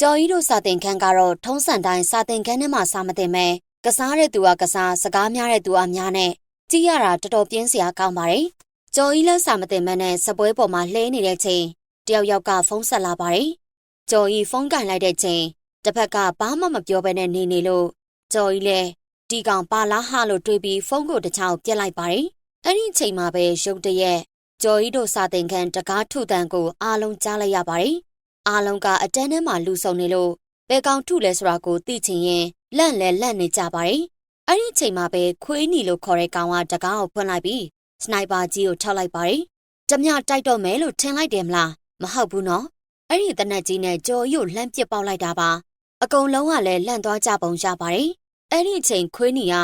ကျော်ကြီးတို့စာတင်ခန်းကတော့ထုံးစံတိုင်းစာတင်ခန်းထဲမှာစာမတင်မဲကစားတဲ့သူကကစားစကားများတဲ့သူကများနဲ့ကြည့်ရတာတော်တော်ပြင်းစရာကောင်းပါတယ်။ကျော်ကြီးလည်းစာမတင်မဲနဲ့စပွဲပေါ်မှာလှဲနေတဲ့ချိန်တယောက်ယောက်ကဖုန်းဆက်လာပါတယ်။ကျော်ကြီးဖုန်းကင်လိုက်တဲ့ချိန်တစ်ဖက်ကဘာမှမပြောဘဲနဲ့နေနေလို့ကျော်ကြီးလည်းဒီကောင်ပါလားဟလို့တွေးပြီးဖုန်းကိုတစ်ချောင်းပြက်လိုက်ပါတယ်။အဲ့ဒီအချိန်မှာပဲရုတ်တရက်ကျော်ကြီးတို့စာတင်ခန်းတကားထုတန်ကိုအားလုံးကြားလိုက်ရပါတယ်။ အားလုံးကအတန်းထဲမှာလူဆုံနေလို့ဘယ်ကောင်ထုလဲဆိုတာကိုသိချင်ရင်လန့်လဲလန့်နေကြပါတယ်။အဲ့ဒီအချိန်မှာပဲခွေးနီလို့ခေါ်တဲ့ကောင်ကတကားကိုဖွင့်လိုက်ပြီးစနိုက်ပါကြီးကိုထောက်လိုက်ပါတယ်။တမတိုက်တော့မယ်လို့ထင်လိုက်တယ်မလား။မဟုတ်ဘူးနော်။အဲ့ဒီတနက်ကြီးနဲ့ကြော်ရီကိုလှမ်းပစ်ပေါက်လိုက်တာပါ။အကုန်လုံးကလည်းလန့်သွားကြပုံရပါတယ်။အဲ့ဒီအချိန်ခွေးနီက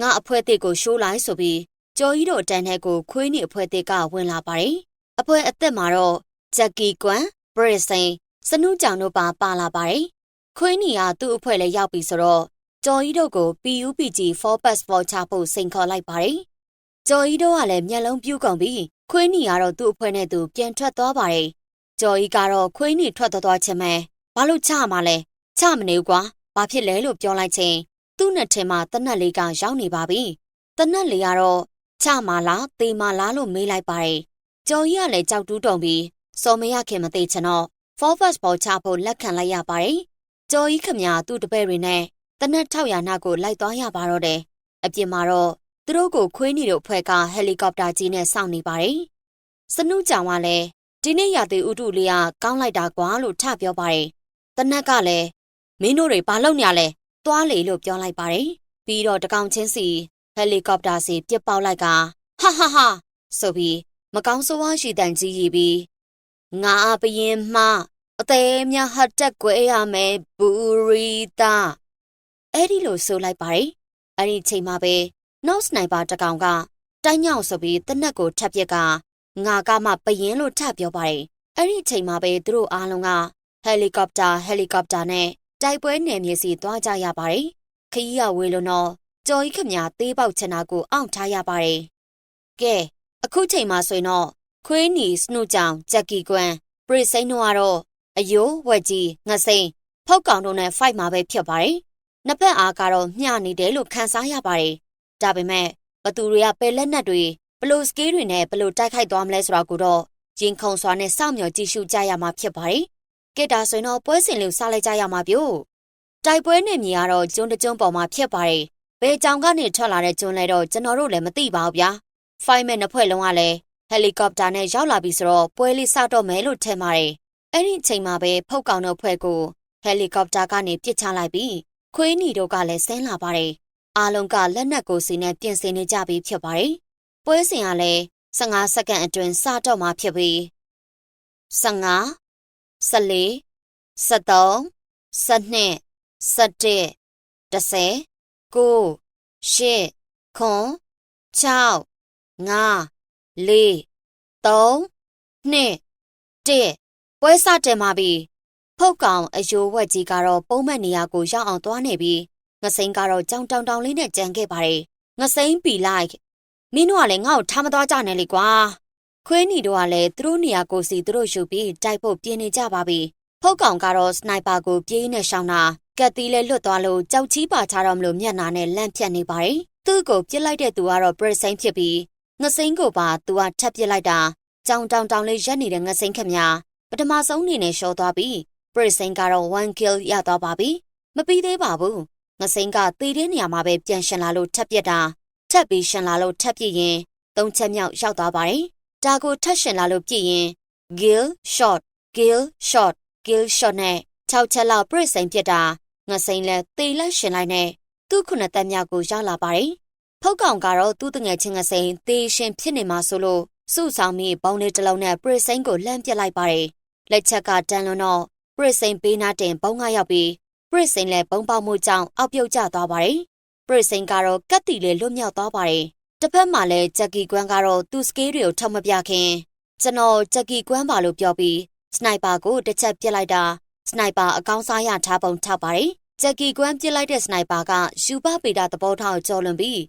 ငါအဖွဲတစ်ကိုရှိုးလိုက်ဆိုပြီးကျော်ကြီးတို့တန်းထဲကိုခွေးနီအဖွဲတစ်ကဝင်လာပါတယ်။အဖွဲအသက်မှာတော့ဂျက်ကီကွမ်ဘ ရစ်စိန်စနူးကြောင်တို့ပါပါလာပါတယ်။ခွေးနီကသူ့အဖွဲလည်းရောက်ပြီဆိုတော့ကျော်ကြီးတို့ကို PUPG 4 passport ချဖို့စိန်ခေါ်လိုက်ပါတယ်။ကျော်ကြီးတို့ကလည်းမျက်လုံးပြူးကုန်ပြီးခွေးနီကတော့သူ့အဖွဲနဲ့သူပြန်ထွက်သွားပါတယ်။ကျော်ကြီးကတော့ခွေးနီထွက်သွားသွားချင်းပဲဘာလို့ချမှာလဲချမနေဘူးကွာဘာဖြစ်လဲလို့ပြောလိုက်ချင်းသူ့နဲ့ထင်မှတနက်လေးကရောက်နေပါပြီ။တနက်လေးကတော့ချမာလားတေမာလားလို့မေးလိုက်ပါတယ်။ကျော်ကြီးကလည်းကြောက်တူးတုံပြီး စော်မရခင်မသေးချင်တော့ forward ball ချဖို့လက်ခံလိုက်ရပါတယ်။ကျော်ကြီးခမညာသူ့တပည့်တွေနဲ့တနက်600နာကိုလိုက်သွားရပါတော့တယ်။အပြင်မှာတော့သူတို့ကိုခွေးနေတို့အဖွဲ့ကဟယ်လီကော်ပတာကြီးနဲ့စောင့်နေပါတယ်။စနုကြောင်ကလည်းဒီနေ့ရသေးဥတုလေးကကောင်းလိုက်တာကွာလို့ထပြောပါတယ်။တနက်ကလည်းမင်းတို့တွေဘာလုပ်နေရလဲ။သွားလေလို့ပြောလိုက်ပါတယ်။ပြီးတော့တကောင်ချင်းစီဟယ်လီကော်ပတာစီပြစ်ပေါက်လိုက်ကဟာဟာဟာဆိုပြီးမကောင်းဆိုးဝါးရှိတန်ကြီးရီပြီး ငါအပရင်မှအသေးများဟတ်တက်ကွဲရမယ်ဘူရီတာအဲ့ဒီလိုဆိုလိုက်ပါတယ်အဲ့ဒီချိန်မှာပဲနောက်စနိုက်ပါတကောင်ကတိုင်းညောင်ဆိုပြီးတနက်ကိုထပ်ပြက်ကငါကမှပရင်လို့ထပ်ပြောပါတယ်အဲ့ဒီချိန်မှာပဲသူတို့အားလုံးကဟယ်လီကော်ပတာဟယ်လီကော်ပတာနဲ့တိုက်ပွဲနယ်မြေစီသွားကြရပါတယ်ခကြီးရဝေလို့တော့ကြော်ကြီးခမသေးပေါက်ချင်တာကိုအောင့်ထားရပါတယ်ကဲအခုချိန်မှာဆိုရင်တော့ ခွေးနီစနုကြောင်ဂျက်ကီကွမ်ပရိစိန်တို့ကတော့အယိုးဝက်ကြီးငစိန်ဖောက်ကောင်တို့နဲ့ fight မှာပဲဖြစ်ပါတယ်နှစ်ဖက်အားကတော့မျှနေတယ်လို့ခန်းစားရပါတယ်ဒါပေမဲ့ဘသူတွေကပယ်လက်နက်တွေဘလို့စကေးတွေနဲ့ဘလို့တိုက်ခိုက်သွားမလဲဆိုတာကိုတော့ရင်ခုန်စွာနဲ့စောင့်မျှော်ကြည့်ရှုကြရမှာဖြစ်ပါတယ်ကဲဒါဆိုရင်တော့ပွဲစဉ်လေးစလိုက်ကြရမှာပြို့တိုက်ပွဲနေမြေကတော့ကျွန်းတကျွန်းပေါ်မှာဖြစ်ပါတယ်ဘယ်ကြောင်ကနေထွက်လာတဲ့ကျွန်းလဲတော့ကျွန်တော်တို့လည်းမသိပါဘူးဗျာဖိုင်မဲ့နှစ်ဖွဲ့လုံးကလည်း ဟယ်လီကော်ပတာနဲ့ရောက်လာပြီဆိုတော့ပွဲလေးစတော့မယ်လို့ထင်ပါတယ်အဲ့ဒီအချိန်မှာပဲဖုတ်ကောင်တို့ဖွဲ့ကိုဟယ်လီကော်ပတာကနေပစ်ချလိုက်ပြီးခွေးနီတို့ကလည်းဆင်းလာပါတယ်အားလုံးကလက်နက်ကိုစီနဲ့ပြင်ဆင်နေကြပြီးဖြစ်ပါတယ်ပွဲစဉ်ကလည်း15စက္ကန့်အတွင်းစတော့မှာဖြစ်ပြီး15 14 13 12 17 10 9 10 9 6 5 4 3 2 1ပွဲစတင်ပါပြီဖုတ်ကောင်အယိုးဝက်ကြီးကတော့ပုံမှန်နေရာကိုရောက်အောင်သွားနေပြီးငစိမ်းကတော့ကြောင်တောင်တောင်လေးနဲ့ကြံခဲ့ပါတယ်ငစိမ်းပီလိုက်မင်းတို့ကလည်းငါ့ကိုထားမသွားကြနဲ့လေကွာခွေးနီတို့ကလည်းသူတို့နေရာကိုစီသူတို့ယူပြီးတိုက်ဖို့ပြင်နေကြပါပြီဖုတ်ကောင်ကတော့စနိုက်ပါကိုပြေးနေရှောင်းတာကက်တီလည်းလွတ်သွားလို့ကြောက်ချီးပါချတော့မလို့မျက်နာနဲ့လန့်ဖြတ်နေပါတယ်သူ့ကိုပြစ်လိုက်တဲ့သူကတော့ပရစိန်ဖြစ်ပြီး ငစိမ်းကိုပါသူကထပ်ပြစ်လိုက်တာကြောင်တောင်တောင်လေးရက်နေတဲ့ငစိမ်းခမညာပထမဆုံးနေနဲ့ရှော့သွားပြီးပရစိန်ကတော့1 kill ရသွားပါပြီမပြီးသေးပါဘူးငစိမ်းကတေးတဲ့နေရာမှာပဲပြန်ရှင်လာလို့ထပ်ပြစ်တာထပ်ပြီးရှင်လာလို့ထပ်ပြစ်ရင်သုံးချက်မြောက်ရောက်သွားပါတယ်ဒါကိုထပ်ရှင်လာလို့ပြစ်ရင် gill shot gill shot gill shot နဲ့6ချက်လောက်ပရစိန်ပြစ်တာငစိမ်းလဲတေးလက်ရှင်လိုက်နဲ့သူ့ခုနှစ်သက်မြောက်ကိုရောက်လာပါတယ် ဖုတ်ကောင်ကတော့သူ့တငယ်ချင်းငစိမ်းတေးရှင်ဖြစ်နေမှာဆိုလို့စုဆောင်ပြီးဘောင်းလေးတစ်လုံးနဲ့ပရစိန်ကိုလှမ်းပစ်လိုက်ပါတယ်လက်ချက်ကတန်လွန်တော့ပရစိန်ပေးနာတင်ဘုံကရောက်ပြီးပရစိန်လည်းဘုံပေါက်မှုကြောင့်အောက်ပြုတ်ကျသွားပါတယ်ပရစိန်ကတော့ကတ်တီလေးလွတ်မြောက်သွားပါတယ်တစ်ဖက်မှာလည်းဂျက်ကီကွမ်းကတော့သူ့စကေးတွေကိုထောက်မပြခင်ကျွန်တော်ဂျက်ကီကွမ်းပါလို့ပြောပြီးစနိုက်ပါကိုတစ်ချက်ပစ်လိုက်တာစနိုက်ပါအကောင်းစားရထားပုံထောက်ပါတယ်ဂျက်ကီကွမ်းပစ်လိုက်တဲ့စနိုက်ပါကယူပပေတာသဘောထားကိုကျော်လွန်ပြီး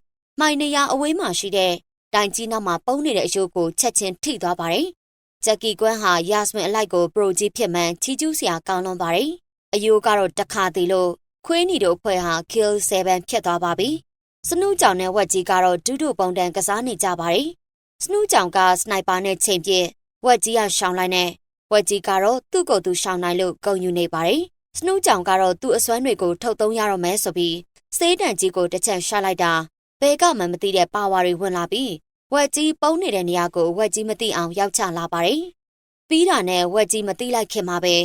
မိုင်နေရအဝေးမှာရှိတဲ့တိုင်ကြီးနောက်မှာပုံနေတဲ့အယိုးကိုချက်ချင်းထိသွားပါတယ်။ဂျက်ကီကွမ်းဟာယာစမင်အလိုက်ကိုပရိုကြီးဖြစ်မှန်ချီကျူးစရာကောင်းလွန်ပါတယ်အယိုးကတော့တခါသေးလို့ခွေးနီတို့အဖွဲ့ဟာ kill 7ဖြစ်သွားပါပြီ။စနူးကြောင်နဲ့ဝက်ကြီးကတော့ဒုဒုပုံတန်ကစားနေကြပါတယ်။စနူးကြောင်ကစနိုက်ပါနဲ့ချိန်ပြစ်ဝက်ကြီးကရှောင်းလိုက်နဲ့ဝက်ကြီးကတော့သူ့ကိုယ်သူရှောင်းနိုင်လို့ဂုံယူနေပါတယ်။စနူးကြောင်ကတော့သူ့အစွမ်းတွေကိုထုတ်သုံးရတော့မယ်ဆိုပြီးစေးတန်ကြီးကိုတစ်ချက်ရှာလိုက်တာ ဘဲကမှမသိတဲ့ပါဝါတွေဝင်လာပြီးဝက်ကြီးပုံနေတဲ့နေရာကိုဝက်ကြီးမသိအောင်ရောက်ချလာပါတယ်။ပြီးတာနဲ့ဝက်ကြီးမသိလိုက်ခင်မှာပဲ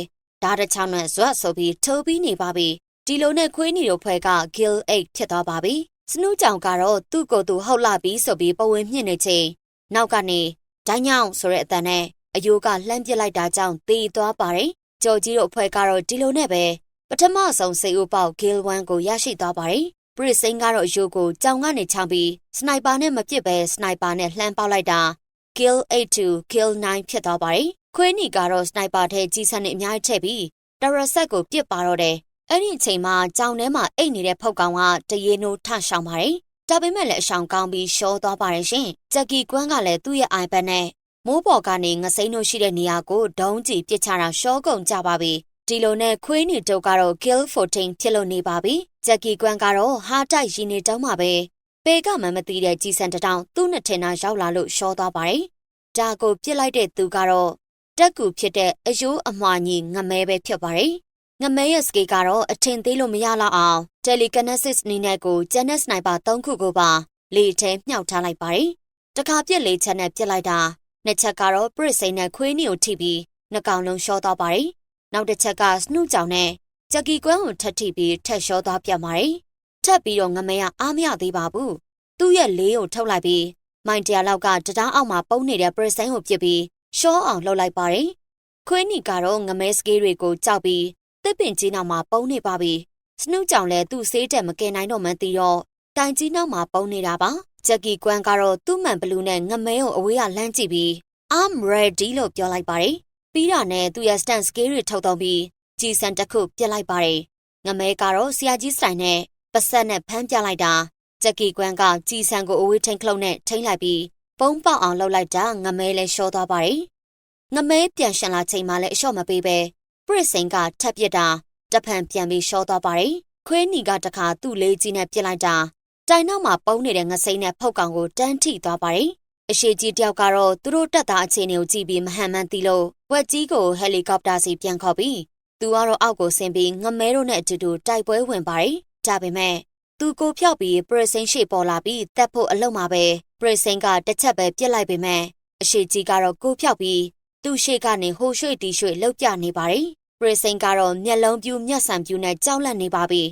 ဓာတ်တစ်ချောင်းနဲ့ဇွတ်ဆိုပြီးထိုးပြီးနေပါပြီဒီလိုနဲ့ခွေးနီတို့ဖွဲ့က Gill 8ဖြစ်သွားပါပြီစနူးကြောင်ကတော့သူ့ကိုယ်သူဟုတ်လာပြီဆိုပြီးပဝင်မြင့်နေချိန်နောက်ကနေဒိုင်းညောင်ဆိုတဲ့အတန်နဲ့အယိုးကလှမ်းပစ်လိုက်တာကြောင့်တေးသွားပါတယ်ကြော်ကြီးတို့အဖွဲ့ကတော့ဒီလိုနဲ့ပဲပထမဆုံးစေဦးပေါက် Gill 1ကိုရရှိသွားပါတယ် ပရစ်စိန်ကတော့အယိုးကိုကြောင်ကနေချောင်းပြီးစနိုက်ပါနဲ့မပစ်ပဲစနိုက်ပါနဲ့လှမ်းပေါက်လိုက်တာ Kill 8 to Kill 9ဖြစ်သွားပါတယ်။ခွေးနီကတော့စနိုက်ပါထဲကြီးစံနဲ့အများကြီးထည့်ပြီးတရဆက်ကိုပစ်ပါတော့တယ်။အဲ့ဒီအချိန်မှာကြောင်ထဲမှာအိတ်နေတဲ့ဖုတ်ကောင်ကတရေနိုးထရှောင်ပါတယ်။ဒါပေမဲ့လည်းအဆောင်ကောင်းပြီးရှောသွားပါတယ်ရှင်။ဂျက်ကီကွန်းကလည်းသူ့ရဲ့ iPad နဲ့မိုးပေါ်ကနေငစိမ့်တို့ရှိတဲ့နေရာကိုဒုံးကြည့်ပစ်ချတာရှောကုန်ကြပါပြီ။ ဒီလိုနဲ့ခွေးနီတို့ကတော့ Kill 14ဖြစ်လို့နေပါပြီ။ဂျက်ကီကွန်းကတော့ဟာတိုက်ရင်းနေတောင်းမှာပဲ။ပေကမှမသိတဲ့ကြီးစံတတောင်သူ့နှစ်ထင်တာရောက်လာလို့ရှောသွားပါတယ်။ဒါကိုပြစ်လိုက်တဲ့သူကတော့တက်ကူဖြစ်တဲ့အယိုးအမွှာညီငမဲပဲဖြစ်ပါတယ်။ငမဲရဲ့စကေကတော့အထင်သေးလို့မရတော့အောင် telekinesis နည်းနဲ့ကို Genesis Sniper 3ခုကိုပါလေထဲမြှောက်ထားလိုက်ပါတယ်။တခါပြစ်လေးချက်နဲ့ပြစ်လိုက်တာနှစ်ချက်ကတော့ Brit စိန်နဲ့ခွေးနီကိုထိပြီးနှကောင်လုံးရှော့သွားပါတယ်။ နောက်တစ်ချက်ကစနုကြောင်နဲ့ဂျက်ကီကွန်းကိုထပ်ထိပြီးထက်ရှော့သွားပြတ်ပါတယ်။ထပ်ပြီးတော့ငမဲကအားမရသေးပါဘူး။သူ့ရဲ့လေးကိုထုတ်လိုက်ပြီးမိုင်တရာလောက်ကတံတားအောက်မှာပုံနေတဲ့ Brit စိန်ကိုပြစ်ပြီးရှောအောင်လှုပ်လိုက်ပါတယ်။ခွေးနီကတော့ငမဲစကေးတွေကိုကြောက်ပြီးတစ်ပင်ကြီးနောက်မှာပုံနေပါပြီ။စနုကြောင်လည်းသူ့ဆေးတက်မကင်နိုင်တော့မှန်းသိတော့တိုင်ကြီးနောက်မှာပုံနေတာပါ။ဂျက်ကီကွမ်ကတော့သူ့မှန်ဘလူးနဲ့ငမဲကိုအဝေးကလှမ်းကြည့်ပြီး I'm ready လို့ပြောလိုက်ပါတယ်။ ပြီးတာနဲ့သူ့ရဲ့ stand scale တွေထုတ်တော့ပြီးကြီးစံတစ်ခုပြစ်လိုက်ပါတယ်။ငမဲကတော့ဆရာကြီးစတိုင်နဲ့ပဆက်နဲ့ဖမ်းပြလိုက်တာဂျက်ကီကွမ်ကကြီးစံကိုအဝေးထိန်ခလုတ်နဲ့ထိန်လိုက်ပြီးပုံပေါက်အောင်လှုပ်လိုက်တာငမဲလဲရှောသွားပါတယ်။ငမဲပြန်ရှင်လာချိန်မှလည်းအလျှော့မပေးပဲပရစ်စိန်ကထပ်ပစ်တာတဖန်ပြန်ပြီးရှောသွားပါတယ်။ခွေးနီကတခါသူ့လေးကြီးနဲ့ပြစ်လိုက်တာတိုင်နောက်မှာပုံနေတဲ့ငစိမ့်နဲ့ဖုတ်ကောင်ကိုတန်းထိသွားပါတယ်။ အရှိကြီးတယောက်ကတော့သူတို့တက်သားအခြေအနေကိုကြည့်ပြီးမဟန်မှန်းသိလို့ဝက်ကြီးကိုဟယ်လီကော်ပတာစီပြန်ခေါ်ပြီးသူကတော့အောက်ကိုဆင်းပြီးငမဲတို့နဲ့အတူတူတိုက်ပွဲဝင်ပါတယ်။ဒါပေမဲ့သူကိုဖြောက်ပြီးပရစ်စိန်ရှေ့ပေါ်လာပြီးတက်ဖို့အလုံးမှာပဲပရစ်စိန်ကတစ်ချက်ပဲပြစ်လိုက်ပေမဲ့အရှိကြီးကတော့ကိုဖြောက်ပြီးသူ့ရှေ့ကနေဟိုရွှေ့တီရွှေ့လှုပ်ပြနေပါတယ်ပရစ်စိန်ကတော့မျက်လုံးပြူးမျက်စံပြူးနဲ့ကြောက်လန့်နေပါပြီ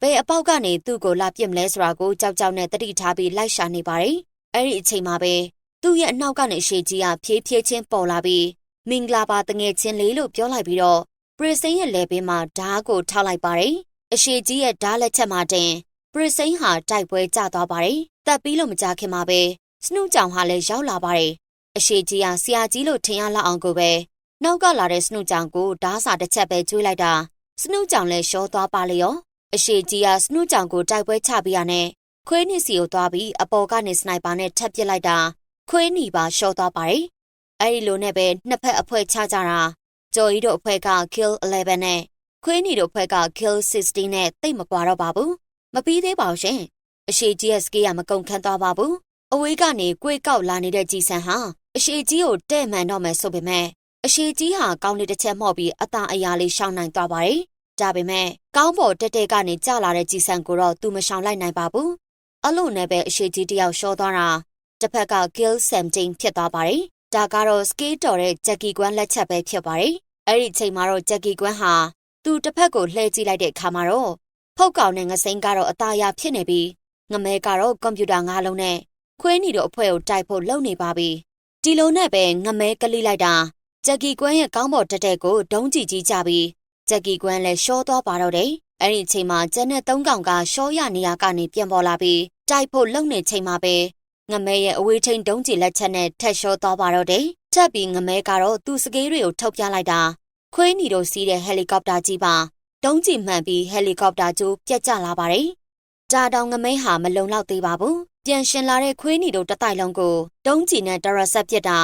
ဘယ်အပေါက်ကနေသူ့ကိုလာပြစ်မလဲဆိုတာကိုကြောက်ကြောက်နဲ့တတိထားပြီးလိုက်ရှာနေပါတယ်အဲ့ဒီအချိန်မှာပဲ သူ့ရဲ့အနောက်ကနေရှေ့ကြီးကဖြည်းဖြည်းချင်းပေါ်လာပြီးမင်္ဂလာပါတငယ်ချင်းလေးလို့ပြောလိုက်ပြီးတော့ပရစ်စိန်ရဲ့လက်ဘေးမှာဓားကိုထောက်လိုက်ပါတယ်အရှိကြီးရဲ့ဓားလက်ချက်မှာတင်ပရစ်စိန်ဟာတိုက်ပွဲကျသွားပါတယ်တက်ပြီးလို့မကြခင်မှာပဲစနူးကြောင်ဟာလည်းရောက်လာပါတယ်အရှိကြီးဟာဆရာကြီးလို့ထင်ရလောက်အောင်ကိုပဲနောက်ကလာတဲ့စနုကြောင်ကိုဓားစာတစ်ချက်ပဲကျွေးလိုက်တာစနုကြောင်လည်းရှောသွားပါလေရောအရှိကြီးကစနုကြောင်ကိုတိုက်ပွဲချပြရနဲ့ခွေးနစ်စီကိုသွားပြီးအပေါ်ကနေစနိုက်ပါနဲ့ထပ်ပစ်လိုက်တာ ခွေးနီပါရှောသွားပါတယ်အဲ့ဒီလိုနဲ့ပဲနှစ်ဖက်အဖွဲချကြတာကျော်ကြီးတို့အဖွဲက kill 11နဲ့ခွေးနီတို့အဖွဲက kill 16နဲ့တိတ်မကွာတော့ပါဘူးမပြီးသေးပါဘူးရှင်အရှိကြီးရဲ့စကေးကမကုန်ခန်းသွားပါဘူးအဝေးကနေကြွေကောက်လာနေတဲ့ကြည်ဆန်ဟာအရှိကြီးကိုတဲ့မှန်တော့မယ်ဆိုပေမဲ့အရှိကြီးဟာကောင်းတဲ့တစ်ချက်မှော့ပြီးအသာအရာလေးရှောင်နိုင်သွားပါတယ်။ဒါပေမဲ့ကောင်းပေါ်တက်တက်ကနေကျလာတဲ့ကြည်ဆန်ကိုတော့သူမရှောင်လိုက်နိုင်ပါဘူး။အလို့နဲ့ပဲအရှိကြီးတယောက်ရှော့သွားတာ တစ်ဖက်က Gill 17ဖြစ်သွားပါတယ်။ဒါကတော့ skate တော်တဲ့ Jackie ကွန်းလက်ချက်ပဲဖြစ်ပါတယ်။အဲ့ဒီအချိန်မှာတော့ Jackie ကွန်းဟာသူတစ်ဖက်ကိုလှည့်ကြည့်လိုက်တဲ့အခါမှာတော့ဖုတ်ကောင်နဲ့ငစိမ့်ကတော့အသားရဖြစ်နေပြီးငမဲကတော့ကွန်ပျူတာငါးလုံးနဲ့ခွေးနီတို့အဖွဲ့ကိုတိုက်ဖို့လုပ်နေပါပြီ။ဒီလိုနဲ့ပဲငမဲကလေးလိုက်တာဂျက်ကီကွန်းရဲ့ကောင်းပေါ်တက်တဲ့ကိုဒုံးကြည့်ကြီးကြပြီးဂျက်ကီကွန်းလည်းရှော့သွားပါတော့တယ်။အဲ့ဒီအချိန်မှာကျန်တဲ့သုံးကောင်ကရှော့ရနေရကနေပြန်ပေါ်လာပြီးတိုက်ဖို့လုံနေချိန်မှာပဲ ငမဲရဲ့အဝေးထိန်ဒုံးကြည့်လက်ချက်နဲ့ထက်ရှော့သွားပါတော့တယ်။ထပ်ပြီးငမဲကတော့သူ့စကေးတွေကိုထုတ်ပြလိုက်တာခွေးနီတို့စီးတဲ့ဟယ်လီကော်ပတာကြီးပါဒုံးကြည့်မှန်ပြီးဟယ်လီကော်ပတာကျိုးပြက်ကျလာပါတယ်။ဒါတောင်ငမဲဟာမလုံလောက်သေးပါဘူး။ပြန်ရှင်လာတဲ့ခွေးနီတို့တတိုက်လုံးကိုဒုံးကြည့်နဲ့တရဆက်ပြစ်တာ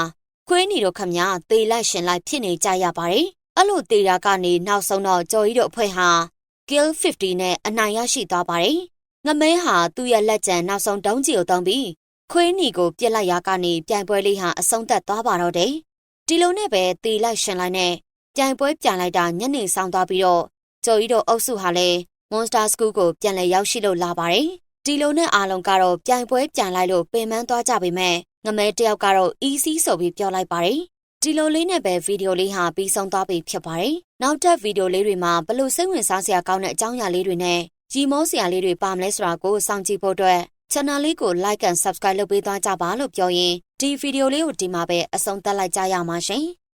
ခွေးနီတို့ခမညာသေလိုက်ရှင်လိုက်ဖြစ်နေကြရပါတယ်အဲ့လိုတေတာကနေနောက်ဆုံးတော့ကျော်ကြီးတို့အဖွဲ့ဟာ Kill 50နဲ့အနိုင်ရရှိသွားပါတယ်။ငမဲဟာသူ့ရဲ့လက်ကျန်နောက်ဆုံးဒုံးကြီးကိုတုံးပြီး ခွေးနီကိုပြစ်လိုက်ရာကနေပြိုင်ပွဲလေးဟာအဆုံးသတ်သွားပါတော့တယ်။ဒီလိုနဲ့ပဲတေလိုက်ရှင်လိုက်နဲ့ပြိုင်ပွဲပြန်လိုက်တာညနေဆောင်သွားပြီးတော့ကျော်ကြီးတို့အုပ်စုဟာလည်း Monster School ကိုပြန်လည်ရောက်ရှိလို့လာပါတယ်။ဒီလိုနဲ့အားလုံးကတော့ပြိုင်ပွဲပြန်လိုက်လို့ပင်ပန်းသွားကြပေမဲ့ငမဲတယောက်ကတော့ easy ဆိုပြီးပြောလိုက်ပါတယ်။ဒီလိုလေးနဲ့ပဲဗီဒီယိုလေးဟာပြီးဆုံးသွားပြီဖြစ်ပါတယ်။နောက်ထပ်ဗီဒီယိုလေးတွေမှာဘလို့စိတ်ဝင်စားစရာကောင်းတဲ့အကြောင်းအရာလေးတွေနဲ့ရီမောစရာလေးတွေပါမလဲဆိုတာကိုစောင့်ကြည့်ဖို့အတွက် channel လေးကို like and subscribe လုပ်ပေးသွားကြပါလို့ပြောရင်ဒီဗီဒီယိုလေးကိုဒီမှာပဲအဆုံးသတ်လိုက်ကြရမှာရှင်။